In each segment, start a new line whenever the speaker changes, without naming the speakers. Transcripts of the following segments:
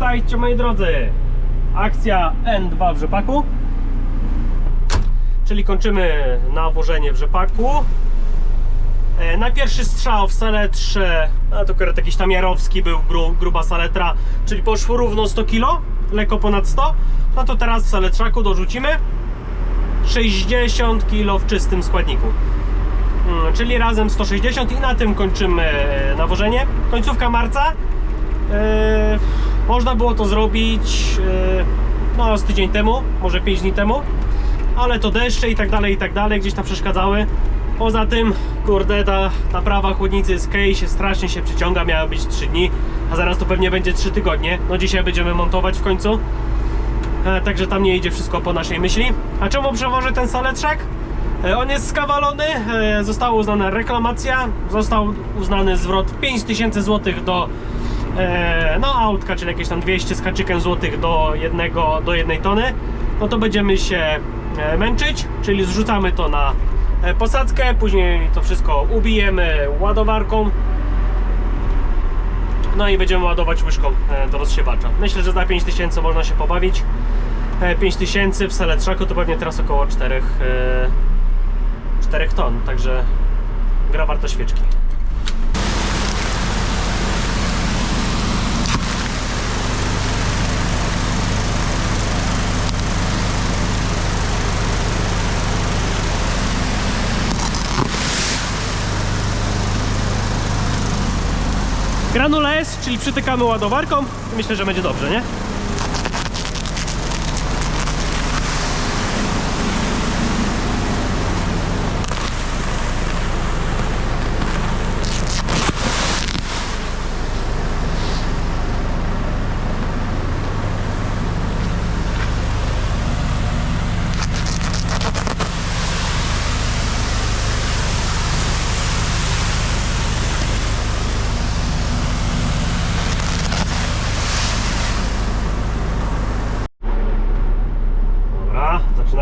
Witajcie moi drodzy! Akcja N2 w rzepaku. Czyli kończymy nawożenie w rzepaku. E, Na pierwszy strzał w saletrze, a to akurat jakiś tam Jarowski był, gru, gruba saletra, czyli poszło równo 100 kg, lekko ponad 100. No to teraz w saletrzaku dorzucimy 60 kg w czystym składniku. Mm, Czyli razem 160 i na tym kończymy nawożenie. Końcówka marca. E, można było to zrobić e, no, z tydzień temu, może 5 dni temu, ale to deszcze i tak dalej, i tak dalej gdzieś tam przeszkadzały. Poza tym, kurde, ta naprawa chłodnicy z Kei się strasznie się przyciąga, miała być 3 dni, a zaraz to pewnie będzie 3 tygodnie. No dzisiaj będziemy montować w końcu. E, Także tam nie idzie wszystko po naszej myśli. A czemu przewożę ten saletrzak? E, On jest skawalony, e, została uznana reklamacja, został uznany zwrot 5000 zł do no autka, czyli jakieś tam 200 z haczykiem złotych do jednego, do jednej tony. No to będziemy się e, męczyć, czyli zrzucamy to na e, posadzkę, później to wszystko ubijemy ładowarką. No i będziemy ładować łyżką e, do rozsiewacza. Myślę, że za 5000 można się pobawić. E, 5000 w saletrzaku to pewnie teraz około 4, e, 4 ton, także gra warto świeczki. Granula czyli przytykamy ładowarką. Myślę, że będzie dobrze, nie?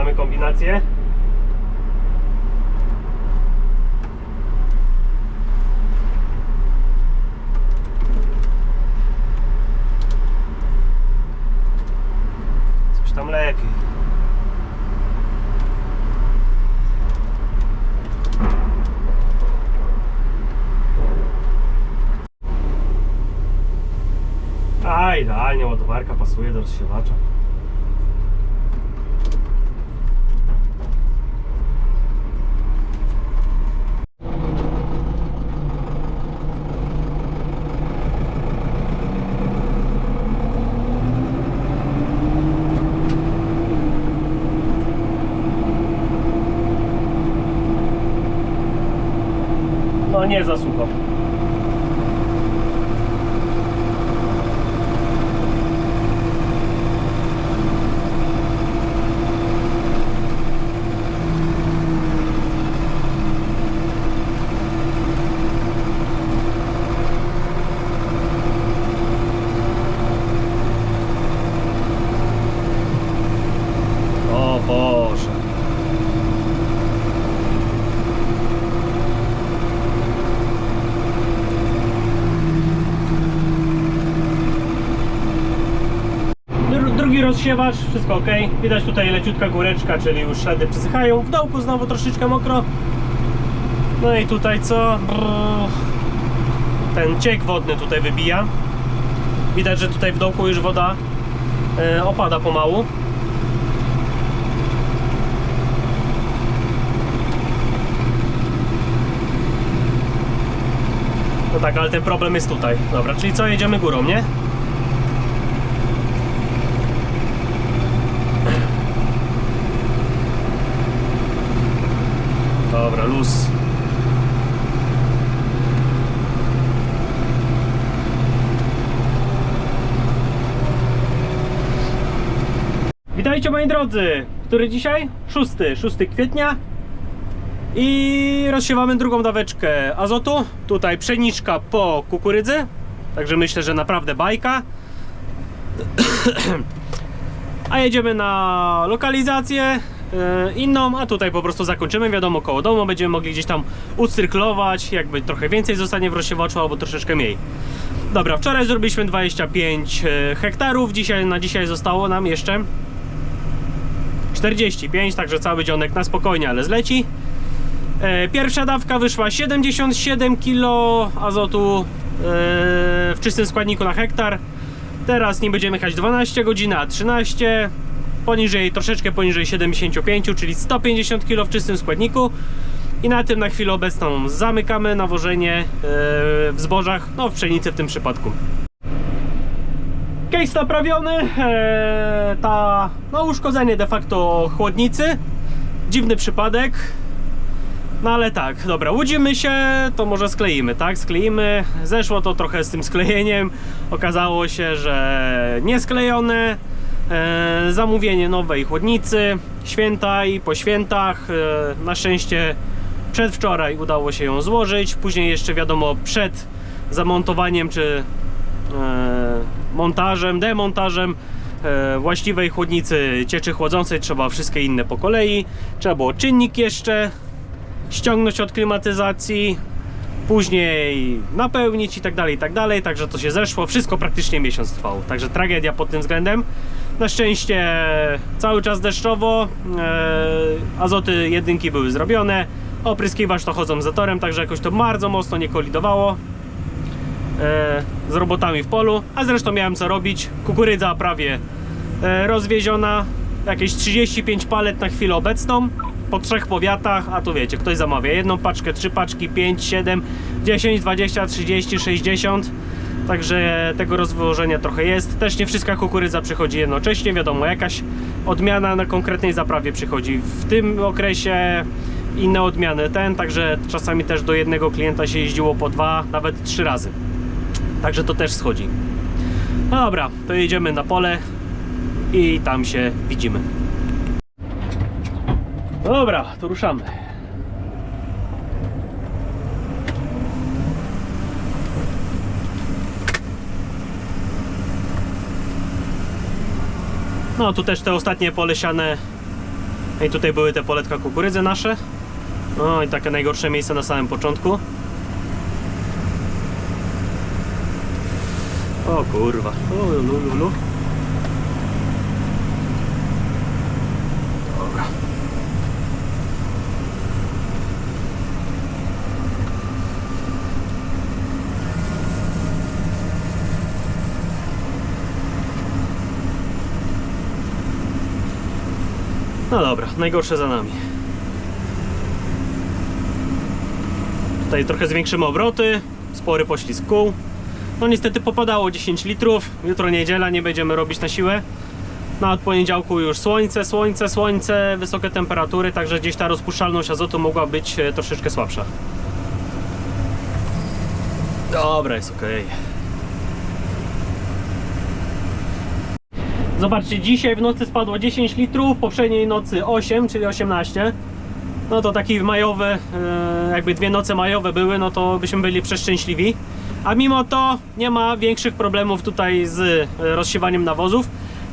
Zaczynamy kombinację. Coś tam lepiej. A, idealnie ładowarka pasuje do rozsiewacza. No nie za sucho. O Boże. Dru- Rozsiewacz, wszystko ok. Widać tutaj leciutka góreczka, czyli już ślady przesychają. W dołku znowu troszeczkę mokro. No i tutaj co? Ten ciek wodny tutaj wybija. Widać, że tutaj w dołku już woda e, opada pomału. No tak, ale ten problem jest tutaj. Dobra, czyli co, jedziemy górą, nie? Dobra, luz. Witajcie moi drodzy! Który dzisiaj? 6, 6 kwietnia i rozsiewamy drugą daweczkę azotu. Tutaj pszeniczka po kukurydzy. Także myślę, że naprawdę bajka. A jedziemy na lokalizację inną, a tutaj po prostu zakończymy. Wiadomo, koło domu będziemy mogli gdzieś tam ucyrklować, jakby trochę więcej zostanie w rozsiewaczu albo troszeczkę mniej. Dobra, wczoraj zrobiliśmy 25 e, hektarów, dzisiaj na dzisiaj zostało nam jeszcze 45, także cały dzionek na spokojnie, ale zleci. E, Pierwsza dawka wyszła 77 kg azotu e, w czystym składniku na hektar. Teraz nie będziemy jechać 12 godzin, a 13. Poniżej, troszeczkę poniżej 75, czyli 150 kg w czystym składniku. I na tym na chwilę obecną zamykamy nawożenie e, w zbożach, no w pszenicy w tym przypadku. Case naprawiony, e, ta, no uszkodzenie de facto chłodnicy, dziwny przypadek, no ale tak, dobra, łudzimy się, to może skleimy, tak? Skleimy. Zeszło to trochę z tym sklejeniem. Okazało się, że nie sklejone. E, zamówienie nowej chłodnicy. Święta i po świętach. E, na szczęście przedwczoraj udało się ją złożyć. Później jeszcze wiadomo przed zamontowaniem czy e, montażem, demontażem właściwej chłodnicy cieczy chłodzącej trzeba wszystkie inne po kolei. Trzeba było czynnik jeszcze ściągnąć od klimatyzacji, później napełnić i tak dalej, i tak dalej. Także to się zeszło. Wszystko praktycznie miesiąc trwało. Także tragedia pod tym względem. Na szczęście cały czas deszczowo. E, azoty jedynki były zrobione. Opryskiwacz to chodzą za torem, także jakoś to bardzo mocno nie kolidowało e, z robotami w polu. A zresztą miałem co robić. Kukurydza prawie e, rozwieziona. Jakieś 35 palet na chwilę obecną. Po trzech powiatach, a tu wiecie, ktoś zamawia jedną paczkę, trzy paczki, 5, 7, 10, 20, 30, 60. Także tego rozwożenia trochę jest. Też nie wszystka kukurydza przychodzi jednocześnie. Wiadomo, jakaś odmiana na konkretnej zaprawie przychodzi w tym okresie, inne odmiany ten, także czasami też do jednego klienta się jeździło po dwa, nawet trzy razy. Także to też schodzi. No dobra, to jedziemy na pole i tam się widzimy. Dobra, to ruszamy. No tu też te ostatnie pole siane. No I tutaj były te poletka kukurydzy nasze. No i takie najgorsze miejsce na samym początku. O kurwa. O, lu, lu, No dobra, najgorsze za nami. Tutaj trochę zwiększymy obroty, spory poślizg kół. No niestety popadało 10 litrów, jutro niedziela, nie będziemy robić na siłę. No od poniedziałku już słońce, słońce, słońce, wysokie temperatury, także gdzieś ta rozpuszczalność azotu mogła być e, troszeczkę słabsza. Dobra, jest ok. Zobaczcie, dzisiaj w nocy spadło 10 litrów, poprzedniej nocy 8, czyli 18. No to taki majowy, e, jakby dwie noce majowe były, no to byśmy byli przeszczęśliwi. A mimo to nie ma większych problemów tutaj z e, rozsiewaniem nawozów.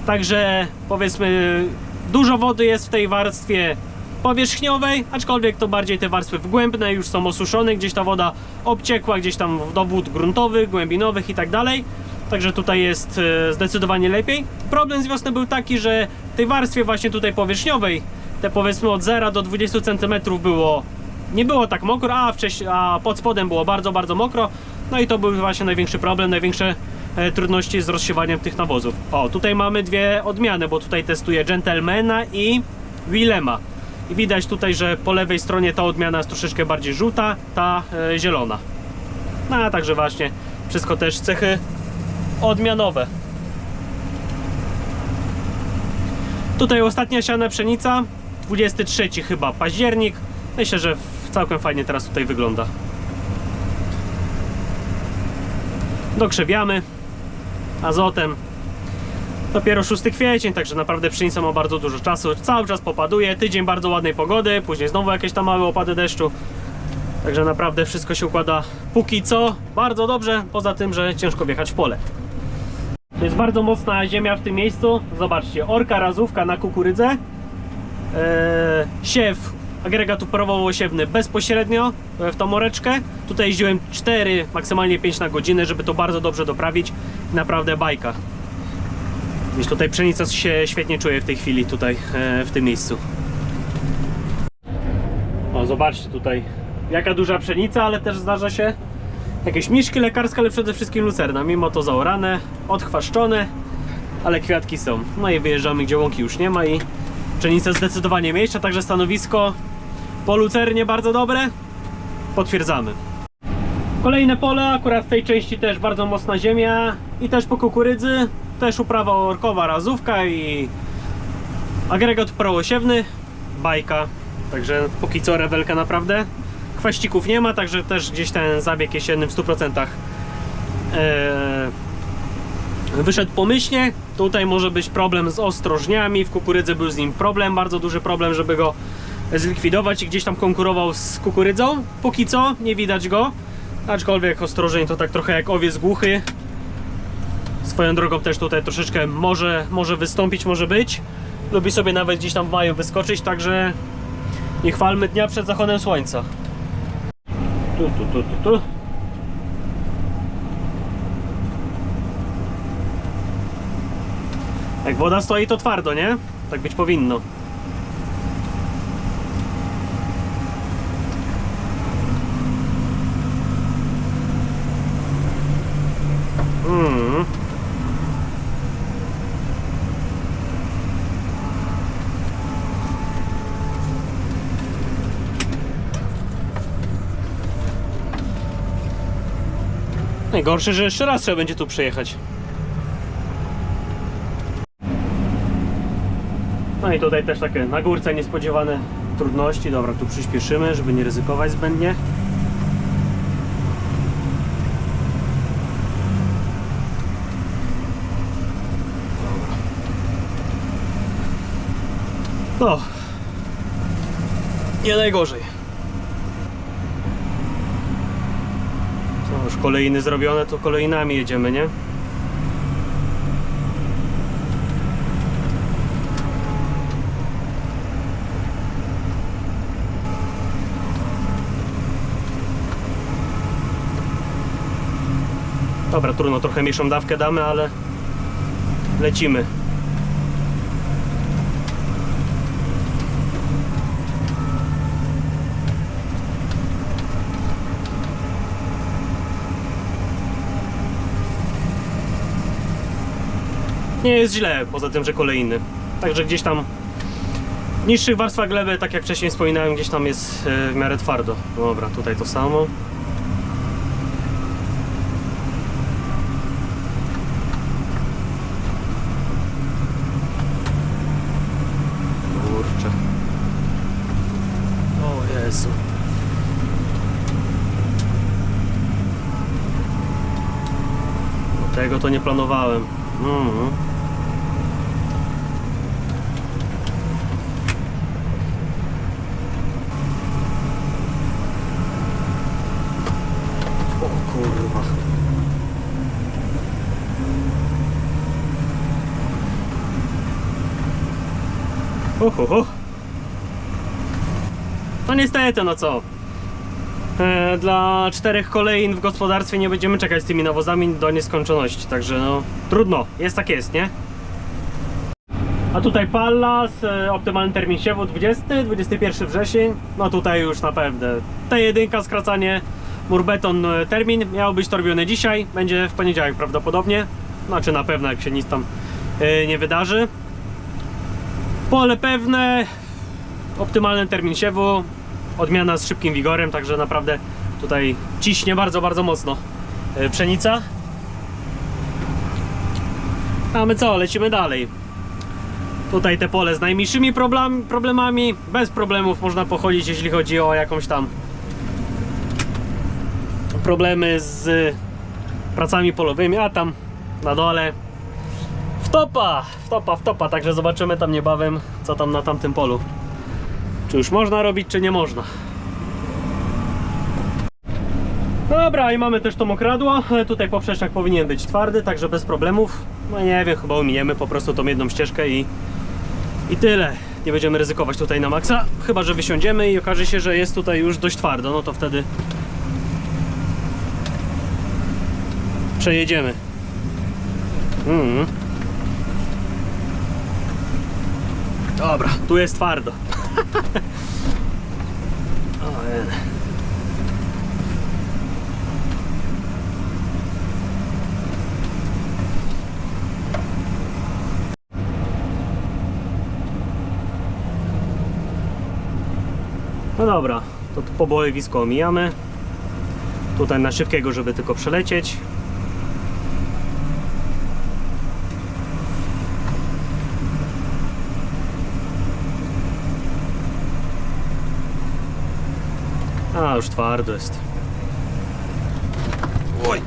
Także powiedzmy, dużo wody jest w tej warstwie powierzchniowej, aczkolwiek to bardziej te warstwy wgłębne już są osuszone, gdzieś ta woda obciekła gdzieś tam do wód gruntowych, głębinowych i tak dalej. Także tutaj jest e, zdecydowanie lepiej. Problem z wiosny był taki, że w tej warstwie właśnie tutaj powierzchniowej, te powiedzmy od 0 do 20 cm było, nie było tak mokro, a, wcześniej, a pod spodem było bardzo, bardzo mokro. No i to był właśnie największy problem, największe e, trudności z rozsiewaniem tych nawozów. O, tutaj mamy dwie odmiany, bo tutaj testuję Gentlemana i Willema. I widać tutaj, że po lewej stronie ta odmiana jest troszeczkę bardziej żółta, ta e, zielona. No a także właśnie wszystko też cechy odmianowe. Tutaj ostatnia siana pszenica, 23 chyba październik. Myślę, że całkiem fajnie teraz tutaj wygląda. Dokrzewiamy azotem. Dopiero 6 kwiecień, także naprawdę pszenica ma bardzo dużo czasu. Cały czas popaduje, tydzień bardzo ładnej pogody, później znowu jakieś tam małe opady deszczu. Także naprawdę wszystko się układa póki co bardzo dobrze, poza tym, że ciężko wjechać w pole. Jest bardzo mocna ziemia w tym miejscu. Zobaczcie, orka razówka na kukurydzę. Eee, siew agregat uporowo-osiewny bezpośrednio e, w tą moreczkę. Tutaj jeździłem 4, maksymalnie 5 na godzinę, żeby to bardzo dobrze doprawić. Naprawdę bajka. Gdzieś tutaj pszenica się świetnie czuje w tej chwili, tutaj e, w tym miejscu. O, zobaczcie tutaj, jaka duża pszenica, ale też zdarza się jakieś miszki lekarskie, ale przede wszystkim lucerna. Mimo to zaorane, odchwaszczone, ale kwiatki są. No i wyjeżdżamy, gdzie łąki już nie ma i pszenica zdecydowanie mniejsza, także stanowisko po lucernie bardzo dobre. Potwierdzamy. Kolejne pole, akurat w tej części też bardzo mocna ziemia i też po kukurydzy, też uprawa orkowa, razówka i agregat prałosiewny, bajka, także póki co rewelka naprawdę. Kwaścików nie ma, także też gdzieś ten zabieg jesienny w 100% eee, wyszedł pomyślnie. Tutaj może być problem z ostrożniami, w kukurydzy był z nim problem, bardzo duży problem, żeby go zlikwidować i gdzieś tam konkurował z kukurydzą. Póki co nie widać go, aczkolwiek ostrożeń to tak trochę jak owiec głuchy. Swoją drogą też tutaj troszeczkę może, może wystąpić, może być. Lubi sobie nawet gdzieś tam w maju wyskoczyć, także nie chwalmy dnia przed zachodem słońca. Tu, tu, tu, tu, tu. Jak woda stoi, to twardo, nie? Tak być powinno. Najgorsze, że jeszcze raz trzeba będzie tu przyjechać. No i tutaj też takie na górce niespodziewane trudności. Dobra, tu przyspieszymy, żeby nie ryzykować zbędnie. No. Nie najgorzej. Co, już kolejny zrobione, to kolejnami jedziemy, nie? Dobra, trudno, trochę mniejszą dawkę damy, ale lecimy. Nie jest źle, poza tym, że kolejny. Także gdzieś tam w niższych warstwach gleby, tak jak wcześniej wspominałem, gdzieś tam jest e, w miarę twardo. Dobra, tutaj to samo. O Tego to nie planowałem. Mhm. O kurwa. No niestety, no co? E, dla czterech kolejn w gospodarstwie nie będziemy czekać z tymi nawozami do nieskończoności, także no trudno, jest tak jest, nie? A tutaj Pallas, e, optymalny termin siewu 20, 21 wrzesień, no tutaj już naprawdę T1 skracanie, murbeton e, termin miał być to robione dzisiaj, będzie w poniedziałek prawdopodobnie, znaczy na pewno jak się nic tam e, nie wydarzy. Pole pewne, optymalny termin siewu, odmiana z szybkim wigorem, także naprawdę tutaj ciśnie bardzo, bardzo mocno e, pszenica. A my co, lecimy dalej. Tutaj te pole z najmniejszymi problem, problemami, bez problemów można pochodzić, jeśli chodzi o jakąś tam problemy z pracami polowymi, a tam na dole wtopa, wtopa, wtopa, także zobaczymy tam niebawem, co tam na tamtym polu. Czy już można robić, czy nie można. Dobra, i mamy też to mokradło. Tutaj poprzecznik powinien być twardy, także bez problemów. No nie wiem, chyba ominiemy po prostu tą jedną ścieżkę i, i tyle. nie będziemy ryzykować tutaj na maksa, chyba że wysiądziemy i okaże się, że jest tutaj już dość twardo, no to wtedy przejedziemy. Mm. Dobra, tu jest twardo. o. No dobra, to tu pobojowisko omijamy. Tutaj na szybkiego, żeby tylko przelecieć. A, już twardo jest. Oj.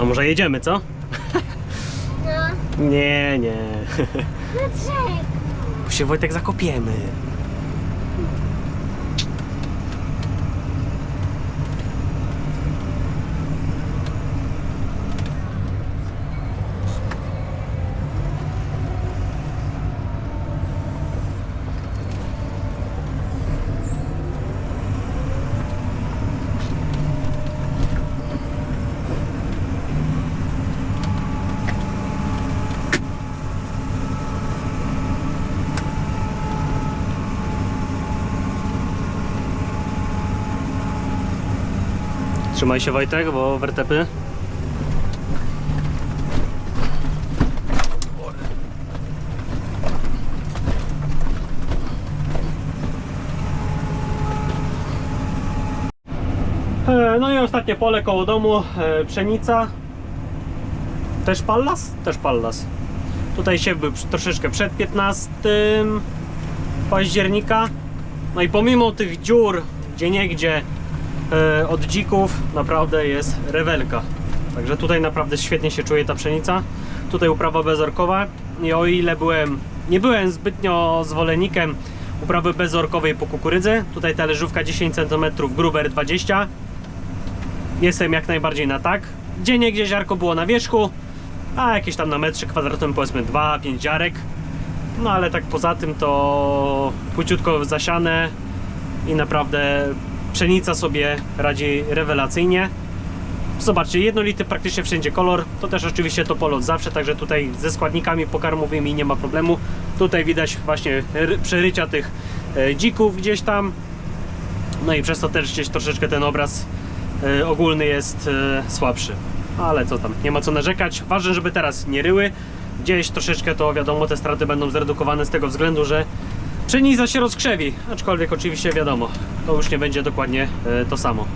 A może jedziemy, co?
No,
Nie, nie.
dlaczego?
Bo się Wojtek zakopiemy. Trzymaj się Wojtek, bo wertepy. E, No i ostatnie pole koło domu, e, pszenica. Też pallas? Też pallas. Tutaj siew był troszeczkę przed 15 października. No i pomimo tych dziur, gdzie niegdzie od dzików, naprawdę jest rewelka. Także tutaj naprawdę świetnie się czuje ta pszenica. Tutaj uprawa bezorkowa i o ile byłem, nie byłem zbytnio zwolennikiem uprawy bezorkowej po kukurydzy, tutaj talerzówka 10 cm, gruber 20 Jestem jak najbardziej na tak. Gdzie niegdzie ziarko było na wierzchu, a jakieś tam na metrze kwadratowym powiedzmy 2-5 ziarek. No ale tak poza tym to płciutko zasiane i naprawdę pszenica sobie radzi rewelacyjnie. Zobaczcie, jednolity praktycznie wszędzie kolor. To też oczywiście to polo od zawsze, także tutaj ze składnikami pokarmowymi nie ma problemu. Tutaj widać właśnie ry- przerycia tych e, dzików gdzieś tam. No i przez to też gdzieś troszeczkę ten obraz e, ogólny jest e, słabszy. Ale co tam, nie ma co narzekać. Ważne, żeby teraz nie ryły. Gdzieś troszeczkę to wiadomo, te straty będą zredukowane z tego względu, że pszenica się rozkrzewi. Aczkolwiek oczywiście wiadomo, to już nie będzie dokładnie e, to samo.